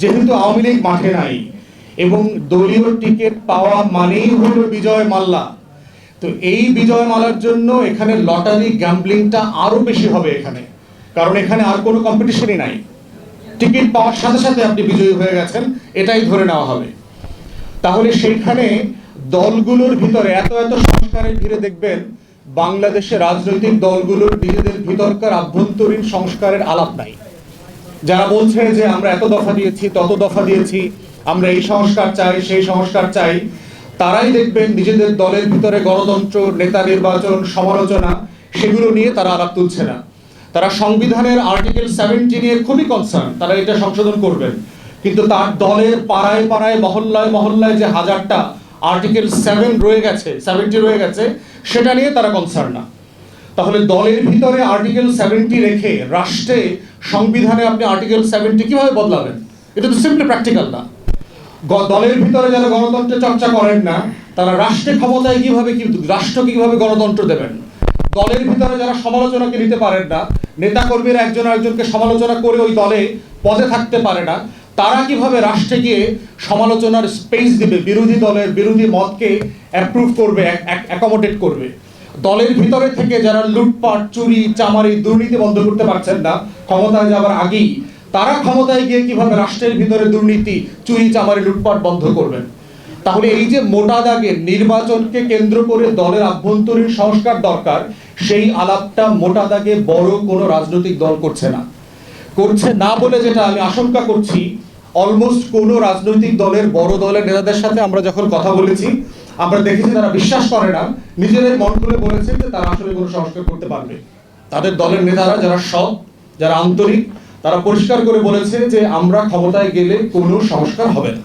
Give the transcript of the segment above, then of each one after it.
যেহেতু আওয়ামী লীগ মাঠে নাই এবং দলীয় টিকিট পাওয়া মানেই হলো বিজয় মাল্লা, তো এই বিজয় মালার জন্য এখানে লটারি গ্যাম্বলিংটা আরও বেশি হবে এখানে, কারণ এখানে আর কোনো কম্পিটিশনই নাই। টিকিট পাওয়ার সাথে সাথে আপনি বিজয়ী হয়ে গেছেন, এটাই ধরে নেওয়া হবে। তাহলে সেখানে দলগুলোর ভিতরে এত এত সংস্কারের ভিড়ে দেখবেন বাংলাদেশে রাজনৈতিক দলগুলোর নিজেদের ভিতরকার আভ্যন্তরীণ সংস্কারের আলাপ নাই। যারা বলছে যে আমরা এত দফা দিয়েছি, তত দফা দিয়েছি, আমরা এই সংস্কার চাই, সেই সংস্কার চাই, তারাই দেখবেন নিজেদের দলের ভিতরে গণতন্ত্র, নেতা নির্বাচন, সমালোচনা, সেগুলো নিয়ে তারা আলাপ তুলছে না। তারা সংবিধানের আর্টিকেল সেভেন্টি নিয়ে খুবই কনসার্ন তারা এটা সংশোধন করবেন। কিন্তু তার দলের পাড়ায় পাড়ায়, মহল্লায় মহল্লায় যে হাজারটা আর্টিকেল সেভেন রয়ে গেছে সেভেন্টি রয়ে গেছে, সেটা নিয়ে তারা কনসার্ন না। তাহলে দলের ভিতরে আর্টিকেল সেভেন্টি রেখে রাষ্ট্রে সংবিধানে আপনি আর্টিকেল সেভেন্টি কীভাবে বদলাবেন? এটা তো সিম্পলি প্র্যাকটিক্যাল না। দলের ভিতরে যারা গণতন্ত্রের চর্চা করেন না, তারা রাষ্ট্রে ক্ষমতায় কীভাবে কি রাষ্ট্রকে কীভাবে গণতন্ত্র দেবেন? দলের ভিতরে যারা সমালোচনাকে নিতে পারেন না নেতা কর্মীরা একজন আরেকজনকে সমালোচনা করে ওই দলে পদে থাকতে পারে না, তারা কীভাবে রাষ্ট্রে গিয়ে সমালোচনার স্পেস দিবে, বিরোধী দলের বিরোধী মতকে অ্যাপ্রুভ করবে অ্যাকোমোডেট করবে? দলের ভিতরে থেকে যারা লুটপাট, চুরি, চামারি, দুর্নীতি বন্ধ করতে পারছেন না ক্ষমতায় যাওয়ার আগেই তারা ক্ষমতায় গিয়ে কীভাবে রাষ্ট্রের ভিতরে দুর্নীতি, চুরি চামারি, লুটপাট বন্ধ করবেন? তাহলে এই যে মোটা দাগে নির্বাচনকে কেন্দ্র করে দলের আভ্যন্তরীণ সংস্কার দরকার, সেই আলাপটা মোটা দাগে বড় কোনো রাজনৈতিক দল করছে না। করছে না বলে যেটা আমি আশঙ্কা করছি অলমোস্ট কোনো রাজনৈতিক দলের বড় দলের নেতাদের সাথে আমরা যখন কথা বলেছি, আমরা দেখেছি তারা বিশ্বাস করে না। নিজেদের মন খুলে বলেছে যে তারা আসলে কোনো সংস্কার করতে পারবে। তাদের দলের নেতারা যারা সৎ যারা আন্তরিক, তারা পরিষ্কার করে বলেছে যে আমরা ক্ষমতায় গেলে কোনো সংস্কার হবে না।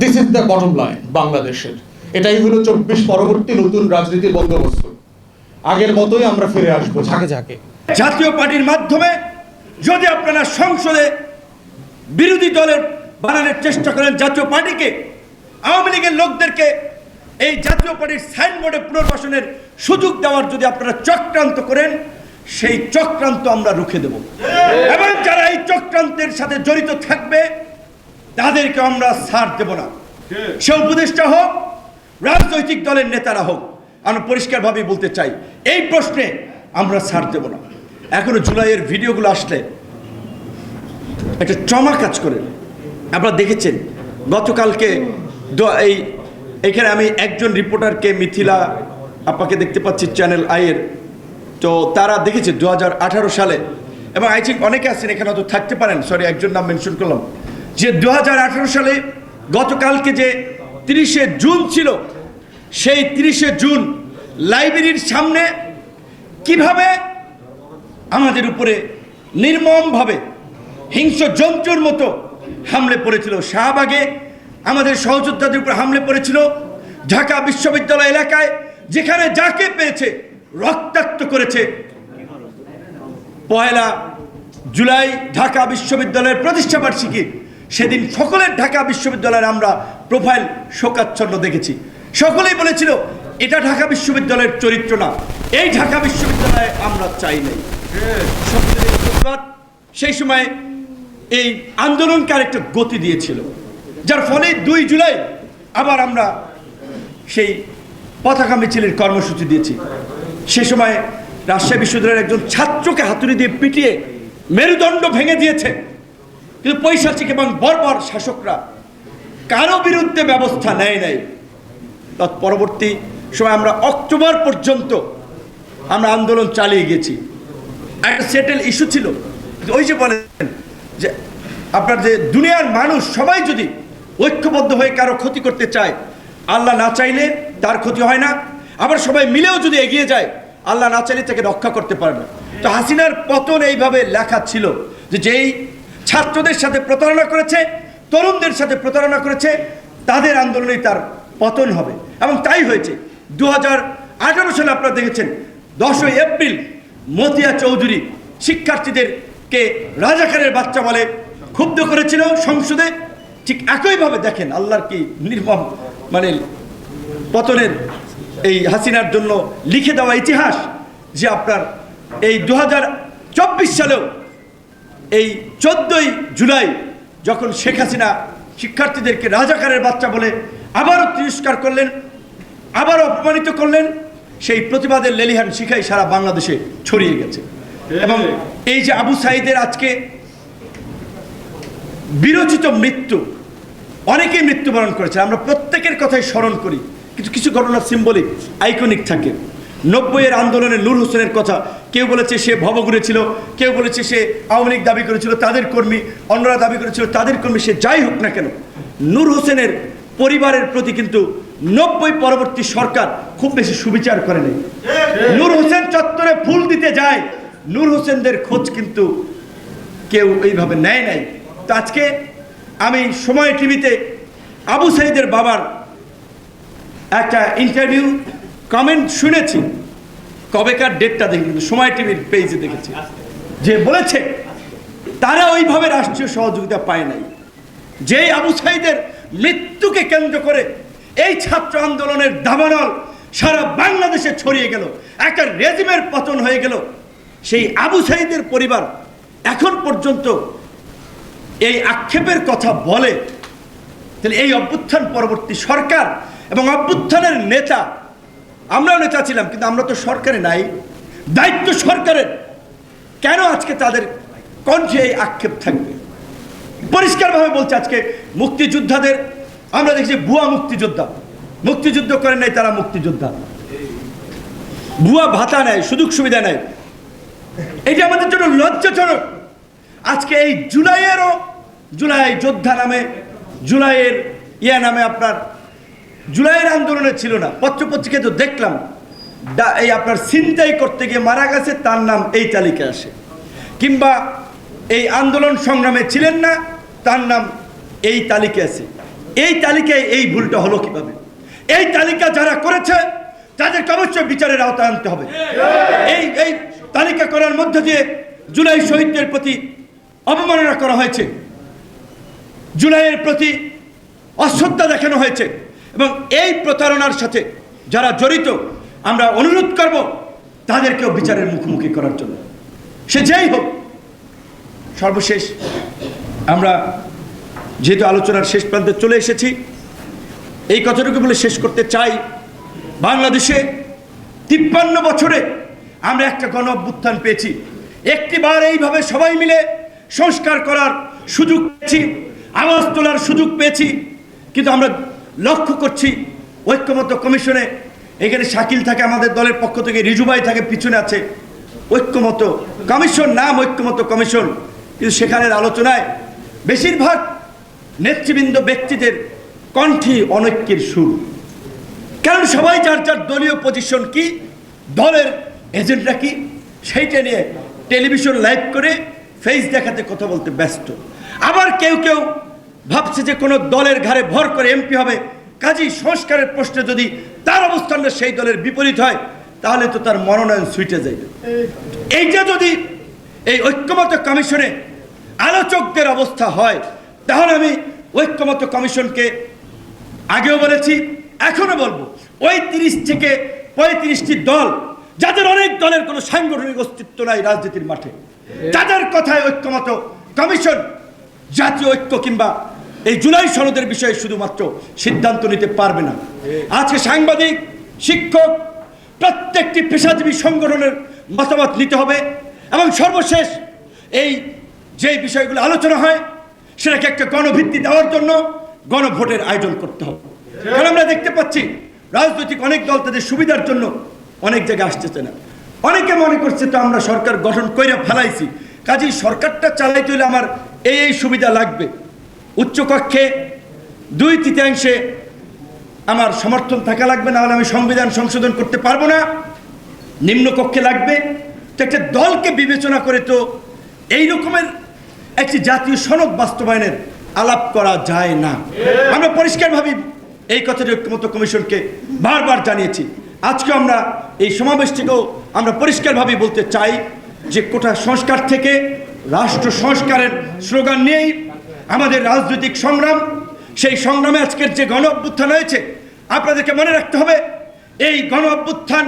This is the bottom line বাংলাদেশের। এটাই হলো চব্বিশ পরবর্তী নতুন রাজনীতির বন্দোবস্ত। আগের মতোই আমরা ফিরে আসব ঝাঁকে ঝাঁকে। জাতীয় পার্টির মাধ্যমে যদি আপনারা সংসদে বিরোধী দলের বানানোর চেষ্টা করেন জাতীয় পার্টিকে, আওয়ামী লীগের লোকদেরকে এই জাতীয় পার্টির সাইনবোর্ডে পুনর্বাসনের সুযোগ দেওয়ার যদি আপনারা চক্রান্ত করেন সেই চক্রান্ত আমরা রুখে দেব। এবং যারা এই চক্রান্তের সাথে জড়িত থাকবে, তাদেরকে আমরা ছাড় দেব না। সে উপদেষ্টা হোক, রাজনৈতিক দলের নেতারা হোক আমরা পরিষ্কারভাবে বলতে চাই, এই প্রশ্নে আমরা ছাড় দেব না। এখনও জুলাইয়ের ভিডিওগুলো আসলে একটা ট্রমা কাজ করে। আপনারা দেখেছেন, গতকালকে এই এখানে আমি একজন রিপোর্টারকে, মিথিলা আপাকে দেখতে পাচ্ছি চ্যানেল আইয়ের তো তারা দেখেছে দু হাজার আঠারো সালে, এবং আই থিঙ্ক অনেকে আছেন এখানে হয়তো থাকতে পারেন, সরি, একজন নাম মেনশন করলাম, যে দু হাজার আঠারো সালে গতকালকে যে তিরিশে জুন ছিল, সেই তিরিশে জুন লাইব্রেরির সামনে কীভাবে আমাদের উপরে নির্মমভাবে হিংস্র জন্তুর মতো হামলে পড়েছিল, শাহবাগে আমাদের সহযোদ্ধাদের উপর হামলে পড়েছিল, ঢাকা বিশ্ববিদ্যালয় এলাকায়, যেখানে যাকে পেয়েছে রক্তাক্ত করেছে। পয়লা জুলাই ঢাকা বিশ্ববিদ্যালয়ের প্রতিষ্ঠাবার্ষিকী সেদিন সকলের ঢাকা বিশ্ববিদ্যালয়ের আমরা প্রোফাইল শোকাচ্ছন্ন দেখেছি। সকলেই বলেছিল, এটা ঢাকা বিশ্ববিদ্যালয়ের চরিত্র না। এই ঢাকা বিশ্ববিদ্যালয়ে আমরা চাই নাই। সেই সময় এই আন্দোলনকে আরেকটা গতি দিয়েছিল। যার ফলে দুই জুলাই আবার আমরা সেই পতাকা মিছিলের কর্মসূচি দিয়েছি। সে সময় রাজশাহী বিশ্ববিদ্যালয়ের একজন ছাত্রকে হাতুড়ি দিয়ে পিটিয়ে মেরুদণ্ড ভেঙে দিয়েছে। কিন্তু পৈশাচিক এবং বর্বর শাসকরা কারও বিরুদ্ধে ব্যবস্থা নেয় নাই। তৎপরবর্তী সময় আমরা অক্টোবর পর্যন্ত আমরা আন্দোলন চালিয়ে গেছি একটা সেটেল ইস্যু ছিল। ওই যে বলেন যে আপনার যে দুনিয়ার মানুষ সবাই যদি ঐক্যবদ্ধ হয়ে কারও ক্ষতি করতে চায়, আল্লাহ না চাইলে তার ক্ষতি হয় না। আবার সবাই মিলেও যদি এগিয়ে যায়, আল্লাহ না চাইলে তাকে রক্ষা করতে পারবে। তো হাসিনার পতন এইভাবে লেখা ছিল যে যেই ছাত্রদের সাথে প্রতারণা করেছে, তরুণদের সাথে প্রতারণা করেছে, তাদের আন্দোলনেই তার পতন হবে। এবং তাই হয়েছে। দুহাজার আঠারো সালে আপনারা দেখেছেন, দশই এপ্রিল মতিয়া চৌধুরী শিক্ষার্থীদেরকে রাজাকারের বাচ্চা বলে ক্ষুব্ধ করেছিল সংসদে। ঠিক একইভাবে দেখেন আল্লাহর কি নির্মম মানে পতনের এই হাসিনার জন্য লিখে দেওয়া ইতিহাস যে আপনার এই দু হাজার চব্বিশ সালেও এই চোদ্দই জুলাই যখন শেখ হাসিনা শিক্ষার্থীদেরকে রাজাকারের বাচ্চা বলে আবারও তিরস্কার করলেন আবার অপমানিত করলেন, সেই প্রতিবাদের লেলিহান শিখাই সারা বাংলাদেশে ছড়িয়ে গেছে। এবং এই যে আবু সাইদের আজকে বিরোচিত মৃত্যু, অনেকেই মৃত্যুবরণ করেছে আমরা প্রত্যেকের কথাই স্মরণ করি। কিছু কিছু ঘটনা সিম্বলিক আইকনিক থাকে। নব্বইয়ের আন্দোলনে নূর হোসেনের কথা, কেউ বলেছে সে ভবঘুরে ছিল, কেউ বলেছে সে আওয়ামী লীগ দাবি করেছিল, তাদের কর্মী, অন্যরা দাবি করেছিল, তাদের কর্মী, সে যাই হোক না কেন, নূর হোসেনের পরিবারের প্রতি কিন্তু নব্বই পরবর্তী সরকার খুব বেশি সুবিচার করে নেই। নূর হোসেন চত্বরে ফুল দিতে যায়, নূর হোসেনদের খোঁজ কিন্তু কেউ এইভাবে নেয় নাই। তো আজকে আমি সময় টিভিতে আবু সাইদের বাবার একটা ইন্টারভিউ কমেন্ট শুনেছি। কবেকার ডেটটা দেখি সময় টিভির পেজে দেখেছি। যে বলেছে, তারা ওইভাবে রাষ্ট্রীয় সহযোগিতা পায় নাই। যে আবু সাইদের মৃত্যুকে কেন্দ্র করে এই ছাত্র আন্দোলনের দাবানল সারা বাংলাদেশে ছড়িয়ে গেল, একটা রেজিমের পতন হয়ে গেল, সেই আবু সাইদের পরিবার এখন পর্যন্ত এই আক্ষেপের কথা বলে, তাহলে এই অভ্যুত্থান পরবর্তী সরকার এবং অভ্যুত্থানের নেতা, আমরাও নেতা ছিলাম, কিন্তু আমরা তো সরকারে নাই, দায়িত্ব সরকারের। কেন আজকে তাদের কণ্ঠে এই আক্ষেপ থাকবে? পরিষ্কারভাবে বলছে, আজকে মুক্তিযোদ্ধাদের, আমরা দেখছি ভুয়া মুক্তিযোদ্ধা। মুক্তিযুদ্ধ করেন নাই তারা মুক্তিযোদ্ধা। ভুয়া ভাতা নেয়, সুযোগ সুবিধা নেয়। এটা আমাদের জন্য লজ্জাজনক, আজকে এই জুলাইয়েরও, জুলাই যোদ্ধা নামে, জুলাইয়ের ইয়া নামে আপনার জুলাইয়ের আন্দোলনে ছিল না। পত্রপত্রিকায় তো দেখলাম এই আপনার ছিনতাই করতে গিয়ে মারা গেছে, তার নাম এই তালিকায় আসে। কিংবা এই আন্দোলন সংগ্রামে ছিলেন না, তার নাম এই তালিকায় আছে। এই তালিকায় এই ভুলটা হলো কীভাবে? এই তালিকা যারা করেছে, তাদেরকে অবশ্যই বিচারের আওতায় আনতে হবে। এই এই তালিকা করার মধ্য দিয়ে জুলাই শহীদদের প্রতি অবমাননা করা হয়েছে। জুলাইয়ের প্রতি অশ্রদ্ধা দেখানো হয়েছে। এবং এই প্রতারণার সাথে যারা জড়িত, আমরা অনুরোধ করব তাদেরকেও বিচারের মুখোমুখি করার জন্য। সে যেই হোক, সর্বশেষ আমরা যেহেতু আলোচনার শেষ প্রান্তে চলে এসেছি, এই কথাটুকু বলে শেষ করতে চাই। বাংলাদেশে তিপ্পান্ন বছরে আমরা একটা গণ অভ্যুত্থান পেয়েছি। একটিবার এইভাবে সবাই মিলে সংস্কার করার সুযোগ পেয়েছি, আওয়াজ তোলার সুযোগ পেয়েছি, কিন্তু আমরা লক্ষ্য করছি ঐক্যমত কমিশনে এখানে শাকিল থাকে, আমাদের দলের পক্ষ থেকে রিজুবাই থাকে, পিছনে আছে ঐক্যমত কমিশন, নাম ঐক্যমত কমিশন। কিন্তু সেখানের আলোচনায় বেশিরভাগ নেতৃবৃন্দ ব্যক্তিদের কণ্ঠে অনৈক্যের সুর। কারণ সবাই যার যার দলীয় পজিশন কি, দলের এজেন্ডা কি, সেইটা নিয়ে টেলিভিশন লাইভ করে ফেস দেখাতে কথা বলতে ব্যস্ত। আবার কেউ কেউ ভাবছে যে কোনো দলের ঘাড়ে ভর করে এমপি হবে। কাজী সংস্কারের প্রশ্নে যদি তার অবস্থানটা সেই দলের বিপরীত হয়, তাহলে তো তার মনোনয়ন সুইটে যাইবে। এইটা যদি এই ঐক্যমত কমিশনে আলোচকদের অবস্থা হয়, তাহলে আমি ঐক্যমত কমিশনকে আগেও বলেছি এখনও বলব, ওই তিরিশ থেকে পঁয়ত্রিশটি দল, যাদের অনেক দলের কোনো সাংগঠনিক অস্তিত্ব নাই রাজনীতির মাঠে, তাদের কথায় ঐক্যমত কমিশন, জাতীয় ঐক্য কিংবা এই জুলাই সনদের বিষয়ে শুধুমাত্র সিদ্ধান্ত নিতে পারবে না। আজকে সাংবাদিক শিক্ষক প্রত্যেকটি পেশাজীবী সংগঠনের মতামত নিতে হবে এবং সর্বশেষ এই যে বিষয়গুলো আলোচনা হয় সেটাকে একটা গণভিত্তি দেওয়ার জন্য গণভোটের আয়োজন করতে হবে। কারণ আমরা দেখতে পাচ্ছি রাজনৈতিক অনেক দল তাদের সুবিধার জন্য অনেক জায়গায় আসতেছে না। অনেকে মনে করছে তো আমরা সরকার গঠন করে ফেলাইছি কাজেই সরকারটা চালাইতে হলে আমার এই এই সুবিধা লাগবে। উচ্চকক্ষে দুই তৃতীয়াংশে আমার সমর্থন থাকা লাগবে না হলে আমি সংবিধান সংশোধন করতে পারব না। নিম্নকক্ষে লাগবে। তো একটা দলকে বিবেচনা করে তো এই রকমের একটি জাতীয় সনদ বাস্তবায়নের আলাপ করা যায় না। আমরা পরিষ্কারভাবে এই কথাটি ঐক্যমত কমিশনকে বারবার জানিয়েছি। আজকে আমরা এই সমাবেশ থেকেও আমরা পরিষ্কারভাবে বলতে চাই যে কোটা সংস্কার থেকে, রাষ্ট্র সংস্কারের স্লোগান নিয়েই আমাদের রাজনৈতিক সংগ্রাম সেই সংগ্রামে আজকের যে গণ অভ্যুত্থান হয়েছে আপনাদেরকে মনে রাখতে হবে এই গণ অভ্যুত্থান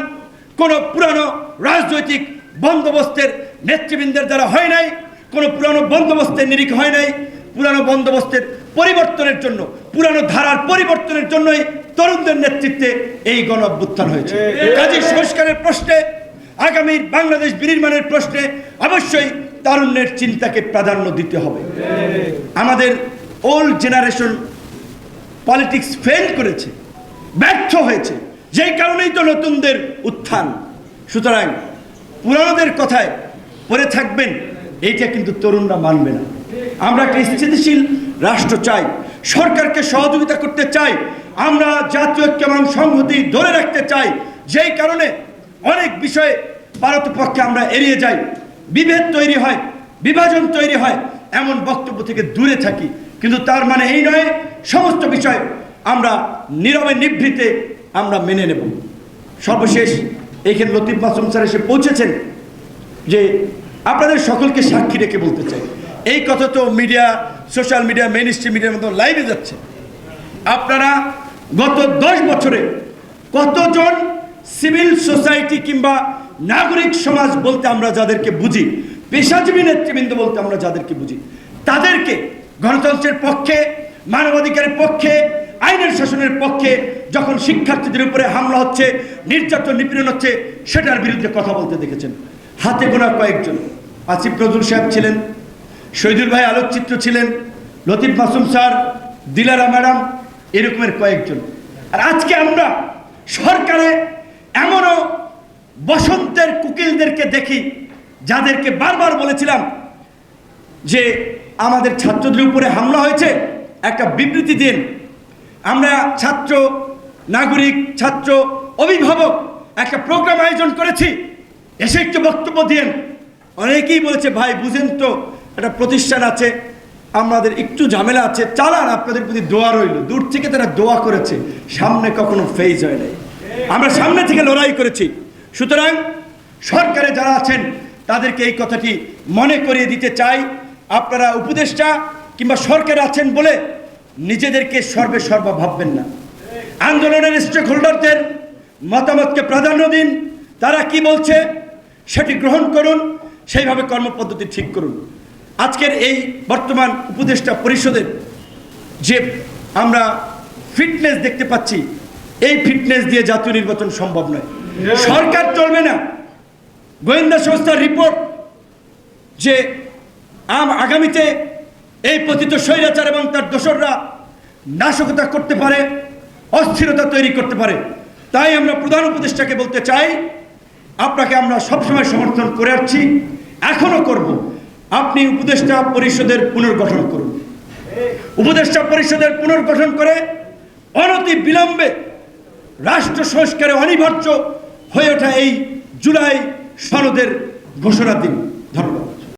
কোনো পুরানো রাজনৈতিক বন্দোবস্তের নেতৃবৃন্দের দ্বারা হয় নাই কোনো পুরানো বন্দোবস্তের নিরিখ হয় নাই পুরানো বন্দোবস্তের পরিবর্তনের জন্য পুরানো ধারার পরিবর্তনের জন্যই তরুণদের নেতৃত্বে এই গণ অভ্যুত্থান হয়েছে। কাজী সংস্কারের প্রশ্নে আগামীর বাংলাদেশ বিনির্মাণের প্রশ্নে অবশ্যই তারুণ্যের চিন্তাকে প্রাধান্য দিতে হবে। আমাদের ওল্ড জেনারেশন পলিটিক্স ফেল করেছে, ব্যর্থ হয়েছে, যেই কারণেই তো নতুনদের উত্থান। সুতরাং পুরানোদের কথায় পড়ে থাকবেন, এইটা কিন্তু তরুণরা মানবে না। আমরা একটা স্থিতিশীল রাষ্ট্র চাই, সরকারকে সহযোগিতা করতে চাই, আমরা জাতীয় ঐক্য এবং সংহতি ধরে রাখতে চাই, যেই কারণে অনেক বিষয়ে ভারতপক্ষে আমরা এড়িয়ে যাই। বিভেদ তৈরি হয়, বিভাজন তৈরি হয়, এমন বক্তব্য থেকে দূরে থাকি। কিন্তু তার মানে এই নয়, সমস্ত বিষয় আমরা নীরবে নিভৃতে আমরা মেনে নেব। সর্বশেষ এইখানে লতিফ মাসুম স্যার এসে পৌঁছেছেন যে আপনাদের সকলকে সাক্ষী রেখে বলতে চাই। এই কথা তো media, social media mainstream মিডিয়ার মতো লাইভে যাচ্ছে। আপনারা গত দশ বছরে কতজন সিভিল সোসাইটি কিংবা নাগরিক সমাজ বলতে আমরা যাদেরকে বুঝি, পেশাজীবী নেতৃবৃন্দ বলতে আমরা যাদেরকে বুঝি, তাদেরকে গণতন্ত্রের পক্ষে, মানবাধিকারের পক্ষে, আইনের শাসনের পক্ষে যখন শিক্ষার্থীদের উপরে হামলা হচ্ছে, নির্যাতন, নিপীড়ন হচ্ছে, সেটার বিরুদ্ধে কথা বলতে দেখেছেন। হাতে গোনা কয়েকজন। আসিফ নজরুল সাহেব ছিলেন, শহীদুল ভাই আলোকচিত্র ছিলেন, লতিফ মাসুম স্যার, দিলারা ম্যাডাম, এরকমের কয়েকজন। আর আজকে আমরা সরকারে এমনও বসন্তের কুকিলদেরকে দেখি, যাদেরকে বারবার বলেছিলাম যে আমাদের ছাত্রদের উপরে হামলা হয়েছে, একটা বিবৃতি দিন। আমরা ছাত্র নাগরিক, ছাত্র অভিভাবক একটা প্রোগ্রাম আয়োজন করেছি। এসে একটু বক্তব্য দিন। অনেকেই বলেছে, ভাই, বুঝেন তো, একটা প্রতিষ্ঠান আছে, আমাদের একটু ঝামেলা আছে, চালান, আপনাদের প্রতি দোয়া রইল। দূর থেকে তারা দোয়া করেছে, সামনে কখনো ফেজ হয় নাই। আমরা সামনে থেকে লড়াই করেছি। সুতরাং সরকারে যারা আছেন, তাদেরকে এই কথাটি মনে করিয়ে দিতে চাই। আপনারা উপদেষ্টা কিংবা সরকারে আছেন বলে নিজেদেরকে সর্বে সর্বা ভাববেন না। আন্দোলনের স্টেক হোল্ডারদের মতামতকে প্রাধান্য দিন। তারা কি বলছে সেটি গ্রহণ করুন, সেইভাবে কর্মপদ্ধতি ঠিক করুন। আজকের এই বর্তমান উপদেষ্টা পরিষদের যে আমরা ফিটনেস দেখতে পাচ্ছি এই ফিটনেস দিয়ে জাতীয় নির্বাচন সম্ভব নয়। সরকার চলবে না। গোয়েন্দা সংস্থার রিপোর্ট যে আম আগামীতে এই পতিত স্বৈরাচার এবং তার দোসররা নাশকতা করতে পারে অস্থিরতা তৈরি করতে পারে। তাই আমরা প্রধান উপদেষ্টাকে বলতে চাই আপনাকে আমরা সবসময় সমর্থন করে আসছি এখনও করব। আপনি উপদেষ্টা পরিষদের পুনর্গঠন করুন। উপদেষ্টা পরিষদের পুনর্গঠন করে অনতি বিলম্বে রাষ্ট্র সংস্কারে অনিবার্য হয়ে ওঠা এই জুলাই সনদের ঘোষণা দিন।